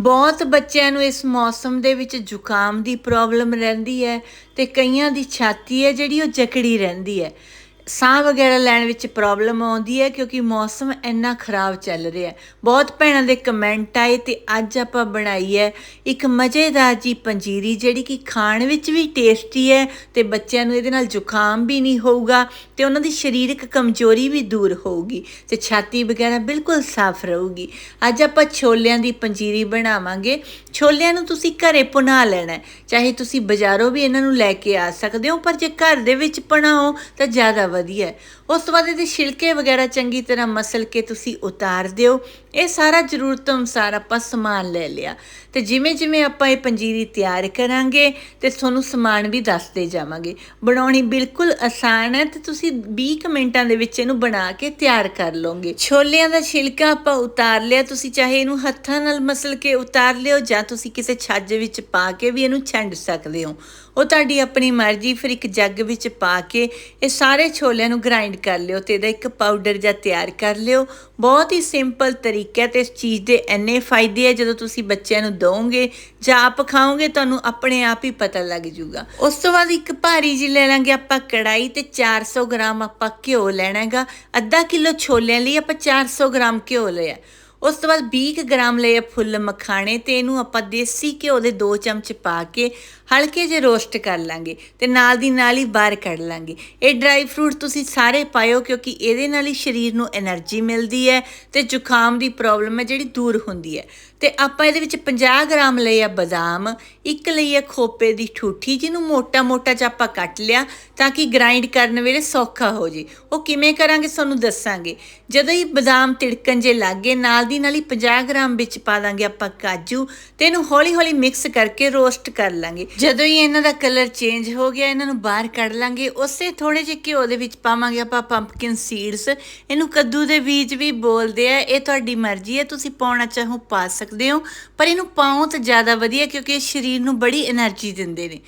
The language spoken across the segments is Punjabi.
ਬਹੁਤ ਬੱਚਿਆਂ ਨੂੰ ਇਸ ਮੌਸਮ ਦੇ ਵਿੱਚ ਜ਼ੁਕਾਮ ਦੀ ਪ੍ਰੋਬਲਮ ਰਹਿੰਦੀ ਹੈ ਤੇ ਕਈਆਂ ਦੀ ਛਾਤੀ ਹੈ ਜਿਹੜੀ ਉਹ ਜਕੜੀ ਰਹਿੰਦੀ ਹੈ। ਸਾਹ ਵਗੈਰਾ ਲੈਣ ਵਿੱਚ ਪ੍ਰੋਬਲਮ ਆਉਂਦੀ ਹੈ ਕਿਉਂਕਿ ਮੌਸਮ ਇੰਨਾ ਖਰਾਬ ਚੱਲ ਰਿਹਾ ਬਹੁਤ ਭੈਣਾਂ ਦੇ ਕਮੈਂਟ ਆਏ ਤੇ ਅੱਜ ਆਪਾਂ ਬਣਾਈ ਹੈ ਇੱਕ ਮਜ਼ੇਦਾਰ ਜੀ ਪੰਜੀਰੀ ਜਿਹੜੀ ਕਿ ਖਾਣ ਵਿੱਚ ਵੀ ਟੇਸਟੀ ਹੈ ਤੇ ਬੱਚਿਆਂ ਨੂੰ ਇਹਦੇ ਨਾਲ ਜ਼ੁਕਾਮ ਵੀ ਨਹੀਂ ਹੋਊਗਾ ਤੇ ਉਹਨਾਂ ਦੀ ਸਰੀਰਕ ਕਮਜ਼ੋਰੀ ਵੀ ਦੂਰ ਹੋਊਗੀ ਤੇ ਛਾਤੀ ਵਗੈਰਾ ਬਿਲਕੁਲ ਸਾਫ਼ ਰਹੂਗੀ। ਅੱਜ ਆਪਾਂ ਛੋਲਿਆਂ ਦੀ ਪੰਜੀਰੀ ਬਣਾਵਾਂਗੇ। ਛੋਲਿਆਂ ਨੂੰ ਤੁਸੀਂ ਘਰੇ ਪੁਣਾ ਲੈਣਾ ਚਾਹੇ ਤੁਸੀਂ ਬਾਜ਼ਾਰੋਂ ਵੀ ਇਹਨਾਂ ਨੂੰ ਲੈ ਕੇ ਆ ਸਕਦੇ ਹੋ, ਪਰ ਜੇ ਘਰ ਦੇ ਵਿੱਚ ਬਣਾਓ ਤਾਂ ਜ਼ਿਆਦਾ ਵਧੀਆ ਉਸ ਤੋਂ ਬਾਅਦ ਇਹਦੇ ਛਿਲਕੇ ਵਗੈਰਾ ਚੰਗੀ ਤਰ੍ਹਾਂ ਮਸਲ ਕੇ ਤੁਸੀਂ ਉਤਾਰ ਦਿਓ। ਇਹ ਸਾਰਾ ਜ਼ਰੂਰਤ ਅਨੁਸਾਰ ਆਪਾਂ ਸਮਾਨ ਲੈ ਲਿਆ। ਤੇ ਜਿਵੇਂ ਜਿਵੇਂ ਆਪਾਂ ਇਹ ਪੰਜੀਰੀ ਤਿਆਰ ਕਰਾਂਗੇ ਤੇ ਤੁਹਾਨੂੰ ਸਮਾਨ ਵੀ ਦੱਸਦੇ ਜਾਵਾਂਗੇ। ਬਣਾਉਣੀ ਬਿਲਕੁਲ ਆਸਾਨ ਹੈ ਤੇ ਤੁਸੀਂ 20 ਕੁ ਮਿੰਟਾਂ ਦੇ ਵਿੱਚ ਇਹਨੂੰ ਬਣਾ ਕੇ ਤਿਆਰ ਕਰ ਲਓਗੇ। ਛੋਲਿਆਂ ਦਾ ਛਿਲਕਾ ਆਪਾਂ ਉਤਾਰ ਲਿਆ, ਤੁਸੀਂ ਚਾਹੇ ਇਹਨੂੰ ਹੱਥਾਂ ਨਾਲ ਮਸਲ ਕੇ ਉਤਾਰ ਲਿਓ ਜਾਂ ਤੁਸੀਂ ਕਿਸੇ ਛੱਜ ਵਿੱਚ ਪਾ ਕੇ ਵੀ ਇਹਨੂੰ ਛੰਡ ਸਕਦੇ ਹੋ। ਉਹ ਤੁਹਾਡੀ ਆਪਣੀ ਮਰਜ਼ੀ, ਫਿਰ ਇੱਕ ਜੱਗ ਵਿੱਚ ਪਾ ਕੇ ਇਹ ਸਾਰੇ ਛੋਲਿਆਂ ਨੂੰ ਗ੍ਰਾਈਂਡ ਕਰ ਲਿਓ ਤੇ ਇਹਦਾ ਇੱਕ ਪਾਊਡਰ ਜਾਂ ਤਿਆਰ ਕਰ ਲਿਓ। ਬਹੁਤ ਹੀ ਸਿੰਪਲ ਤਰੀਕਾ ਹੈ ਤੇ ਇਸ ਚੀਜ਼ ਦੇ ਇੰਨੇ ਫਾਇਦੇ ਹੈ ਜਦੋਂ ਤੁਸੀਂ ਬੱਚਿਆਂ ਨੂੰ ਦੋਗੇ, ਜਾਂ ਆਪ ਖਾਓਗੇ, ਤੁਹਾਨੂੰ ਆਪਣੇ ਆਪ ਹੀ ਪਤਾ ਲੱਗ ਜੂਗਾ। ਉਸ ਤੋਂ ਬਾਅਦ ਇੱਕ ਭਾਰੀ ਜੀ ਲੈ ਲਾਂਗੇ ਆਪਾਂ ਕੜਾਈ ਤੇ 400 ਗ੍ਰਾਮ ਆਪਾਂ ਘਿਓ ਲੈਣਾ ਲੈਣਾਗਾ। ਅੱਧਾ ਕਿਲੋ ਛੋਲਿਆਂ ਲਈ ਆਪਾਂ 400 ਗ੍ਰਾਮ ਘਿਓ ਲਿਆ। ਉਸ ਤੋਂ ਬਾਅਦ 20 ਗ੍ਰਾਮ ਲਏ ਫੁੱਲ ਮਖਾਣੇ ਤੇ ਇਹਨੂੰ ਆਪਾਂ ਦੇਸੀ ਘਿਓ ਦੇ ਦੋ ਚਮਚ ਪਾ ਕੇ ਹਲਕੇ ਜਿਹੇ ਰੋਸਟ ਕਰ ਲਾਂਗੇ ਤੇ ਨਾਲ ਦੀ ਨਾਲ ਹੀ ਬਾਹਰ ਕੱਢ ਲਾਂਗੇ। ਇਹ ਡਰਾਈ ਫਰੂਟ ਤੁਸੀਂ ਸਾਰੇ ਪਾਇਓ ਕਿਉਂਕਿ ਇਹਦੇ ਨਾਲ ਹੀ ਸਰੀਰ ਨੂੰ એનર્ਜੀ ਮਿਲਦੀ ਹੈ ਤੇ ਜ਼ੁਕਾਮ ਦੀ ਪ੍ਰੋਬਲਮ ਹੈ ਜਿਹੜੀ ਦੂਰ ਹੁੰਦੀ ਹੈ। ਤੇ ਆਪਾਂ ਇਹਦੇ ਵਿੱਚ 50 ਗ੍ਰਾਮ ਲਏ ਆ ਬਦਾਮ, ਇੱਕ ਲਈ ਆ ਖੋਪੇ ਦੀ ਠੂਠੀ, ਜਿਹਨੂੰ ਮੋਟਾ-ਮੋਟਾ 'ਚ ਆਪਾਂ ਕੱਟ ਲਿਆ ਤਾਂ ਕਿ ਗ੍ਰਾਈਂਡ ਕਰਨ ਵੇਲੇ ਸੌਖਾ ਹੋ ਜੇ। ਉਹ ਕਿਵੇਂ ਕਰਾਂਗੇ ਤੁਹਾਨੂੰ ਦੱਸਾਂਗੇ। ਜਦੋਂ ਹੀ ਬਦਾਮ ਤਿੜਕਣ ਜੇ ਲੱਗੇ ਨਾਲ ਦੀ ਨਾਲ ਹੀ 50 ਗ੍ਰਾਮ ਵਿੱਚ ਪਾ ਦਾਂਗੇ ਆਪਾਂ ਕਾਜੂ ਤੇ ਇਹਨੂੰ ਹੌਲੀ-ਹੌਲੀ ਮਿਕਸ ਕਰਕੇ ਰੋਸਟ ਕਰ ਲਾਂਗੇ। ਜਦੋਂ ਹੀ ਇਹਨਾਂ ਦਾ ਕਲਰ ਚੇਂਜ ਹੋ ਗਿਆ, ਇਹਨਾਂ ਨੂੰ ਬਾਹਰ ਕੱਢ ਲਾਂਗੇ। ਉਸੇ ਥੋੜੇ ਜਿਹੇ ਘਿਓ ਦੇ ਵਿੱਚ ਪਾਵਾਂਗੇ ਆਪਾਂ ਪੰਪਕਿਨ ਸੀਡਸ ਇਹਨੂੰ ਕੱਦੂ ਦੇ ਬੀਜ ਵੀ ਬੋਲਦੇ ਆ। ਇਹ ਤੁਹਾਡੀ ਮਰਜ਼ੀ ਹੈ, ਤੁਸੀਂ ਪਾਉਣਾ ਚਾਹੋ, ਪਾ ਸਕਦੇ ਸਕਦੇ ਹੋ, ਪਰ ਇਹਨੂੰ ਪਾਉ ਤਾਂ ਜ਼ਿਆਦਾ ਵਧੀਆ ਕਿਉਂਕਿ ਇਹ ਸਰੀਰ ਨੂੰ ਬੜੀ એનર્ਜੀ ਦਿੰਦੇ ਨੇ।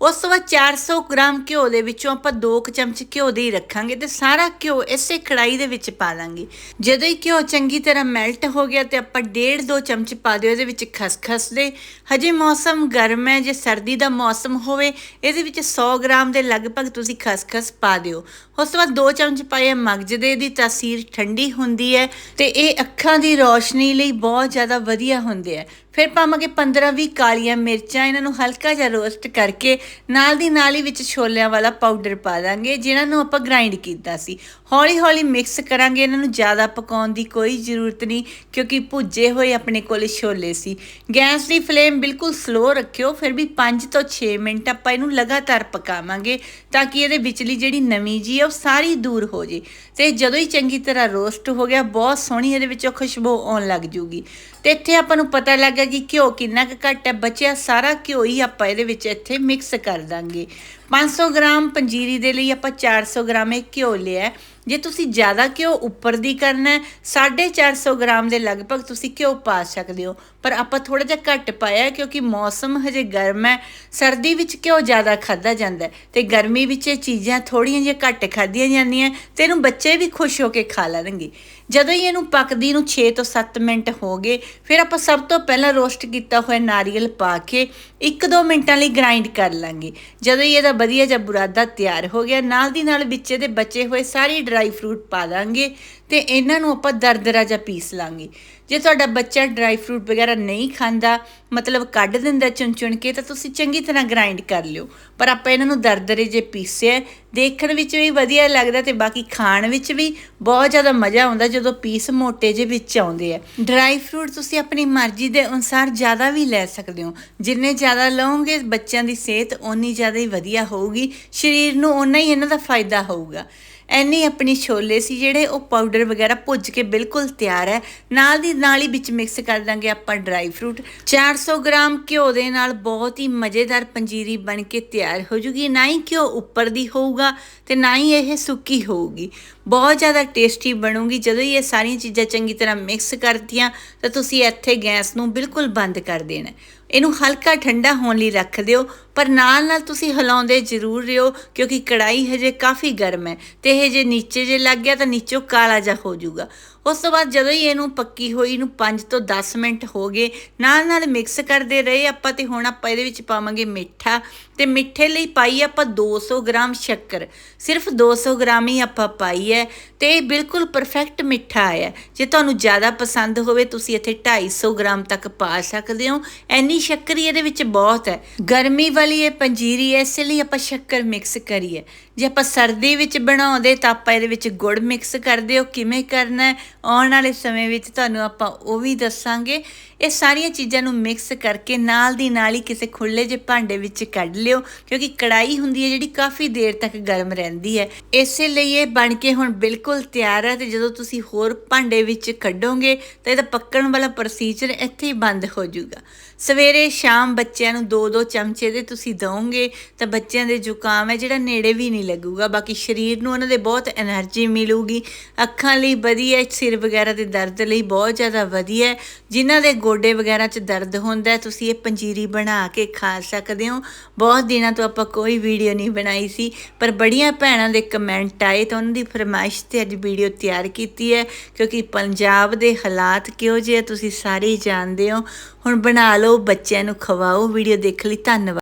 ਉਸ ਤੋਂ ਬਾਅਦ 400 ਗ੍ਰਾਮ ਘਿਓ ਦੇ ਵਿੱਚੋਂ ਆਪਾਂ 2 ਚਮਚ ਘਿਓ ਦੇ ਹੀ ਰੱਖਾਂਗੇ ਤੇ ਸਾਰਾ ਘਿਓ ਇਸੇ ਕੜਾਈ ਦੇ ਵਿੱਚ ਪਾ ਲਾਂਗੇ ਜਦੋਂ ਹੀ ਘਿਓ ਚੰਗੀ ਤਰ੍ਹਾਂ ਮੈਲਟ ਹੋ ਗਿਆ ਤੇ ਆਪਾਂ 1.5 2 ਚਮਚ ਪਾ ਦਿਓ, ਇਹਦੇ ਵਿੱਚ ਖਸਖਸ ਦੇ। ਹਜੇ ਮੌਸਮ ਗਰਮ ਹੈ, ਜੇ ਸਰਦੀ ਦਾ ਮੌਸਮ ਹੋਵੇ, ਇਹਦੇ ਵਿੱਚ 100 ਗ੍ਰਾਮ ਦੇ ਲਗਭਗ ਤੁਸੀਂ ਖਸਖਸ ਪਾ ਦਿਓ। ਉਸ ਤੋਂ ਬਾਅਦ 2 ਚਮਚ ਪਾਏ ਮਗਜ ਦੇ ਦੀ ਤਾਸੀਰ ਠੰਡੀ ਹੁੰਦੀ ਹੈ ਤੇ ਇਹ ਅੱਖਾਂ ਦੀ ਰੋਸ਼ਨੀ ਲਈ ਬਹੁਤ ਜ਼ਿਆਦਾ ਵਧੀਆ ਹੁੰਦੇ ਆ। ਫਿਰ ਪਾਵਾਂਗੇ 15-20 ਕਾਲੀਆਂ ਮਿਰਚਾਂ, ਇਹਨਾਂ ਨੂੰ ਹਲਕਾ ਜਿਹਾ ਰੋਸਟ ਕਰਕੇ ਨਾਲ ਦੀ ਨਾਲ ਹੀ ਵਿੱਚ ਛੋਲਿਆਂ ਵਾਲਾ ਪਾਊਡਰ ਪਾ ਦਾਂਗੇ ਜਿਹਨਾਂ ਨੂੰ ਆਪਾਂ ਗ੍ਰਾਈਂਡ ਕੀਤਾ ਸੀ। ਹੌਲੀ-ਹੌਲੀ ਮਿਕਸ ਕਰਾਂਗੇ, ਇਹਨਾਂ ਨੂੰ ਜ਼ਿਆਦਾ ਪਕਾਉਣ ਦੀ ਕੋਈ ਜ਼ਰੂਰਤ ਨਹੀਂ, ਕਿਉਂਕਿ ਭੁੱਜੇ ਹੋਏ ਆਪਣੇ ਕੋਲ ਛੋਲੇ ਸੀ। ਗੈਸ ਦੀ ਫਲੇਮ ਬਿਲਕੁਲ ਸਲੋ ਰੱਖਿਓ, ਫਿਰ ਵੀ 5 ਤੋਂ 6 ਮਿੰਟ ਆਪਾਂ ਇਹਨੂੰ ਲਗਾਤਾਰ ਪਕਾਵਾਂਗੇ, ਤਾਂ ਕਿ ਇਹਦੇ ਵਿਚਲੀ ਜਿਹੜੀ ਨਮੀ ਜੀ ਹੈ ਉਹ ਸਾਰੀ ਦੂਰ ਹੋ ਜੇ। ਤੇ ਜਦੋਂ ਹੀ ਚੰਗੀ ਤਰ੍ਹਾਂ ਰੋਸਟ ਹੋ ਗਿਆ, ਬਹੁਤ ਸੋਹਣੀ ਇਹਦੇ ਵਿੱਚੋਂ ਖੁਸ਼ਬੂ ਆਉਣ ਲੱਗ ਜੂਗੀ। ਤੇ ਇੱਥੇ ਆਪਾਂ ਨੂੰ ਪਤਾ ਲੱਗ ਕਿ ਘਿਓ ਕਿੰਨਾ ਕੁ ਘੱਟ ਹੈ, ਬਚਿਆ ਸਾਰਾ ਘਿਓ ਹੀ ਆਪਾਂ ਇਹਦੇ ਵਿੱਚ ਇੱਥੇ ਮਿਕਸ ਕਰ ਦਾਂਗੇ। 500 ਗ੍ਰਾਮ ਪੰਜੀਰੀ ਦੇ ਲਈ ਆਪਾਂ 400 ਗ੍ਰਾਮ ਇਹ ਘਿਓ ਲਿਆ ਜੇ ਤੁਸੀਂ ਜ਼ਿਆਦਾ ਘਿਓ ਉੱਪਰ ਦੀ ਕਰਨਾ ਹੈ 450 ਗ੍ਰਾਮ ਦੇ ਲਗਭਗ ਤੁਸੀਂ ਘਿਓ ਪਾ ਸਕਦੇ ਹੋ। ਪਰ ਆਪਾਂ ਥੋੜਾ ਜਿਹਾ ਘੱਟ ਪਾਇਆ ਕਿਉਂਕਿ ਮੌਸਮ ਹਜੇ ਗਰਮ ਹੈ, ਸਰਦੀ ਵਿੱਚ ਘਿਓ ਜ਼ਿਆਦਾ ਖਾਦਾ ਜਾਂਦਾ ਹੈ ਤੇ ਗਰਮੀ ਵਿੱਚ ਇਹ ਚੀਜ਼ਾਂ ਥੋੜੀਆਂ ਜਿਹੀਆਂ ਘੱਟ ਖਾਧੀਆਂ ਜਾਂਦੀਆਂ ਤੇ ਇਹਨੂੰ ਬੱਚੇ ਵੀ ਖੁਸ਼ ਹੋ ਕੇ ਖਾ ਲੈਣਗੇ। ਜਦੋਂ ਹੀ ਇਹਨੂੰ ਪੱਕਦੀ ਨੂੰ 6 ਤੋਂ 7 ਮਿੰਟ ਹੋ ਗਏ, ਫਿਰ ਆਪਾਂ ਸਭ ਤੋਂ ਪਹਿਲਾਂ ਰੋਸਟ ਕੀਤਾ ਹੋਇਆ ਨਾਰੀਅਲ ਪਾ ਕੇ 1-2 ਮਿੰਟਾਂ ਲਈ ਗ੍ਰਾਈਂਡ ਕਰ ਲਾਂਗੇ। ਜਦੋਂ ਹੀ ਇਹਦਾ ਵਧੀਆ ਜਿਹਾ ਬੁਰਾਦਾ ਤਿਆਰ ਹੋ ਗਿਆ। ਨਾਲ ਦੀ ਨਾਲ ਵਿੱਚ ਇਹਦੇ ਬਚੇ ਹੋਏ ਸਾਰੇ ਡਰਾਈ ਫਰੂਟ ਪਾ ਦਾਂਗੇ। ਤੇ ਇਹਨਾਂ ਨੂੰ ਆਪਾਂ ਦਰਦਰਾ ਜਿਹਾ ਪੀਸ ਲਾਂਗੇ। ਜੇ ਤੁਹਾਡਾ ਬੱਚਾ ਡਰਾਈ ਫਰੂਟ ਵਗੈਰਾ ਨਹੀਂ ਖਾਂਦਾ, ਮਤਲਬ ਕੱਢ ਦਿੰਦਾ ਚੁਣ ਚੁਣ ਕੇ, ਤਾਂ ਤੁਸੀਂ ਚੰਗੀ ਤਰ੍ਹਾਂ ਗ੍ਰਾਈਂਡ ਕਰ ਲਿਓ। ਪਰ ਆਪਾਂ ਇਹਨਾਂ ਨੂੰ ਦਰਦਰੇ ਜੇ ਪੀਸਿਆ, ਦੇਖਣ ਵਿੱਚ ਵੀ ਵਧੀਆ ਲੱਗਦਾ ਤੇ ਬਾਕੀ ਖਾਣ ਵਿੱਚ ਵੀ ਬਹੁਤ ਜ਼ਿਆਦਾ ਮਜ਼ਾ ਆਉਂਦਾ ਜਦੋਂ ਪੀਸ ਮੋਟੇ ਜੇ ਵਿੱਚ ਆਉਂਦੇ ਆ। ਡਰਾਈ ਫਰੂਟ ਤੁਸੀਂ ਆਪਣੀ ਮਰਜ਼ੀ ਦੇ ਅਨੁਸਾਰ ਜ਼ਿਆਦਾ ਵੀ ਲੈ ਸਕਦੇ ਹੋ। ਜਿੰਨੇ ਜ਼ਿਆਦਾ ਲਓਗੇ, ਬੱਚਿਆਂ ਦੀ ਸਿਹਤ ਓਨੀ ਜ਼ਿਆਦਾ ਹੀ ਵਧੀਆ ਹੋਊਗੀ, ਸਰੀਰ ਨੂੰ ਓਨਾ ਹੀ ਇਹਨਾਂ ਦਾ ਫਾਇਦਾ ਹੋਊਗਾ। ਐਨੀ ਆਪਣੀ ਛੋਲੇ ਸੀ ਜਿਹੜੇ ਉਹ ਪਾਊਡਰ ਵਗੈਰਾ ਭੁੱਜ ਕੇ ਬਿਲਕੁਲ ਤਿਆਰ ਹੈ। ਨਾਲ ਦੀ ਨਾਲ ਹੀ ਵਿੱਚ ਮਿਕਸ ਕਰ ਦਾਂਗੇ ਆਪਾਂ ਡਰਾਈ ਫਰੂਟ 400 ਗ੍ਰਾਮ ਘਿਓ ਦੇ ਨਾਲ ਬਹੁਤ ਹੀ ਮਜ਼ੇਦਾਰ ਪੰਜੀਰੀ ਬਣ ਕੇ ਤਿਆਰ ਹੋ ਜੂਗੀ। ਨਾ ਹੀ ਘਿਓ ਉੱਪਰ ਦੀ ਹੋਊਗਾ ਤੇ ਨਾ ਹੀ ਇਹ ਸੁੱਕੀ ਹੋਊਗੀ। ਬਹੁਤ ਜ਼ਿਆਦਾ ਟੇਸਟੀ ਬਣੂਗੀ। ਜਦੋਂ ਹੀ ਇਹ ਸਾਰੀਆਂ ਚੀਜ਼ਾਂ ਚੰਗੀ ਤਰ੍ਹਾਂ ਮਿਕਸ ਕਰਤੀਆਂ ਤਾਂ ਤੁਸੀਂ ਇੱਥੇ ਗੈਸ ਨੂੰ ਬਿਲਕੁਲ ਬੰਦ ਕਰ ਦੇਣਾ ਇਹਨੂੰ ਹਲਕਾ ਠੰਡਾ ਹੋਣ ਲਈ ਰੱਖ ਦਿਓ, ਪਰ ਨਾਲ ਨਾਲ ਤੁਸੀਂ ਹਿਲਾਉਂਦੇ ਜ਼ਰੂਰ ਰਹੋ, ਕਿਉਂਕਿ ਕੜਾਈ ਹਜੇ ਕਾਫੀ ਗਰਮ ਹੈ ਤੇ ਇਹ ਜੇ ਨੀਚੇ ਜੇ ਲੱਗ ਗਿਆ ਤਾਂ ਨੀਚੋਂ ਕਾਲਾ ਜਿਹਾ ਹੋ ਜਾਊਗਾ। ਉਸ ਤੋਂ ਬਾਅਦ ਜਦੋਂ ਹੀ ਇਹਨੂੰ ਪੱਕੀ ਹੋਈ ਨੂੰ 5 ਤੋਂ 10 ਮਿੰਟ ਹੋ ਗਏ, ਨਾਲ ਨਾਲ ਮਿਕਸ ਕਰਦੇ ਰਹੇ, ਆਪਾਂ ਤੇ ਹੁਣ ਆਪਾਂ ਇਹਦੇ ਵਿੱਚ ਪਾਵਾਂਗੇ ਮਿੱਠਾ ਤੇ ਮਿੱਠੇ ਲਈ ਪਾਈ ਆਪਾਂ 200 ਗ੍ਰਾਮ ਸ਼ੱਕਰ। ਸਿਰਫ 200 ਗ੍ਰਾਮ ਹੀ ਆਪਾਂ ਪਾਈ ਹੈ ਤੇ ਇਹ ਬਿਲਕੁਲ ਪਰਫੈਕਟ ਮਿੱਠਾ ਆਇਆ ਜੇ ਤੁਹਾਨੂੰ ਜ਼ਿਆਦਾ ਪਸੰਦ ਹੋਵੇ, ਤੁਸੀਂ ਇੱਥੇ 250 ਗ੍ਰਾਮ ਤੱਕ ਪਾ ਸਕਦੇ ਹੋ। ਐਨੀ ਸ਼ੱਕਰ ਹੀ ਇਹਦੇ ਵਿੱਚ ਬਹੁਤ ਹੈ। ਗਰਮੀ ਵਾਲੀ ਇਹ ਪੰਜੀਰੀ ਹੈ, ਇਸ ਲਈ ਆਪਾਂ ਸ਼ੱਕਰ ਮਿਕਸ ਕਰੀਏ। ਜੇ ਆਪਾਂ ਸਰਦੀ ਵਿੱਚ ਬਣਾਉਂਦੇ ਤਾਂ ਆਪਾਂ ਇਹਦੇ ਵਿੱਚ ਗੁੜ ਮਿਕਸ ਕਰਦੇ ਹੋ। ਕਿਵੇਂ ਕਰਨਾ ਹੈ? ਆਉਣ ਵਾਲੇ ਸਮੇਂ ਵਿੱਚ ਤੁਹਾਨੂੰ ਆਪਾਂ ਉਹ ਵੀ ਦੱਸਾਂਗੇ। ਇਹ ਸਾਰੀਆਂ ਚੀਜ਼ਾਂ ਨੂੰ ਮਿਕਸ ਕਰਕੇ ਨਾਲ ਦੀ ਨਾਲ ਹੀ ਕਿਸੇ ਖੁੱਲੇ ਜਿਹੇ ਭਾਂਡੇ ਵਿੱਚ ਕੱਢ ਲਿਓ ਲਿਓ, ਕਿਉਂਕਿ ਕੜਾਈ ਹੁੰਦੀ ਹੈ ਜਿਹੜੀ ਕਾਫੀ ਦੇਰ ਤੱਕ ਗਰਮ ਰਹਿੰਦੀ ਹੈ। ਇਸੇ ਲਈ ਇਹ ਬਣ ਕੇ ਹੁਣ ਬਿਲਕੁਲ ਤਿਆਰ ਹੈ ਤੇ ਜਦੋਂ ਤੁਸੀਂ ਹੋਰ ਭਾਂਡੇ ਵਿੱਚ ਕੱਢੋਗੇ ਤਾਂ ਇਹਦਾ ਪੱਕਣ ਵਾਲਾ ਪ੍ਰੋਸੀਜਰ ਇੱਥੇ ਹੀ ਬੰਦ ਹੋ ਜਾਊਗਾ। ਸਵੇਰੇ ਸ਼ਾਮ ਬੱਚਿਆਂ ਨੂੰ ਦੋ ਦੋ ਚਮਚੇ ਦੇ ਤੁਸੀਂ ਦਿਓਗੇ ਤਾਂ ਬੱਚਿਆਂ ਦੇ ਜ਼ੁਕਾਮ ਹੈ ਜਿਹੜਾ ਨੇੜੇ ਵੀ ਨਹੀਂ ਲੱਗੂਗਾ, ਬਾਕੀ ਸਰੀਰ ਨੂੰ ਉਹਨਾਂ ਦੇ ਬਹੁਤ એનર્ਜੀ ਮਿਲੂਗੀ। ਅੱਖਾਂ ਲਈ ਵਧੀਆ ਸਿਰ ਵਗੈਰਾ ਦੇ ਦਰਦ ਲਈ ਬਹੁਤ ਜ਼ਿਆਦਾ ਵਧੀਆ ਜਿਨ੍ਹਾਂ ਦੇ ਗੋਡੇ ਵਗੈਰਾ 'ਚ ਦਰਦ ਹੁੰਦਾ ਤੁਸੀਂ ਇਹ ਪੰਜੀਰੀ ਬਣਾ ਕੇ ਖਾ ਸਕਦੇ ਹੋ। ਬਹੁਤ ਦਿਨਾਂ ਤੋਂ ਆਪਾਂ ਕੋਈ ਵੀਡੀਓ ਨਹੀਂ ਬਣਾਈ ਸੀ, ਪਰ ਬੜੀਆਂ ਭੈਣਾਂ ਦੇ ਕਮੈਂਟ ਆਏ ਤਾਂ ਉਹਨਾਂ ਦੀ ਫਰਮਾਇਸ਼ ਤੇ ਅੱਜ ਵੀਡੀਓ ਤਿਆਰ ਕੀਤੀ ਹੈ, ਕਿਉਂਕਿ ਪੰਜਾਬ ਦੇ ਹਾਲਾਤ ਕਿਹੋ ਜਿਹੇ ਆ, ਤੁਸੀਂ ਸਾਰੇ ਜਾਣਦੇ ਹੋ। ਹੁਣ ਬਣਾ ਲਓ, ਬੱਚਿਆਂ ਨੂੰ ਖਵਾਓ, ਵੀਡੀਓ ਦੇਖ ਲਈ, ਧੰਨਵਾਦ।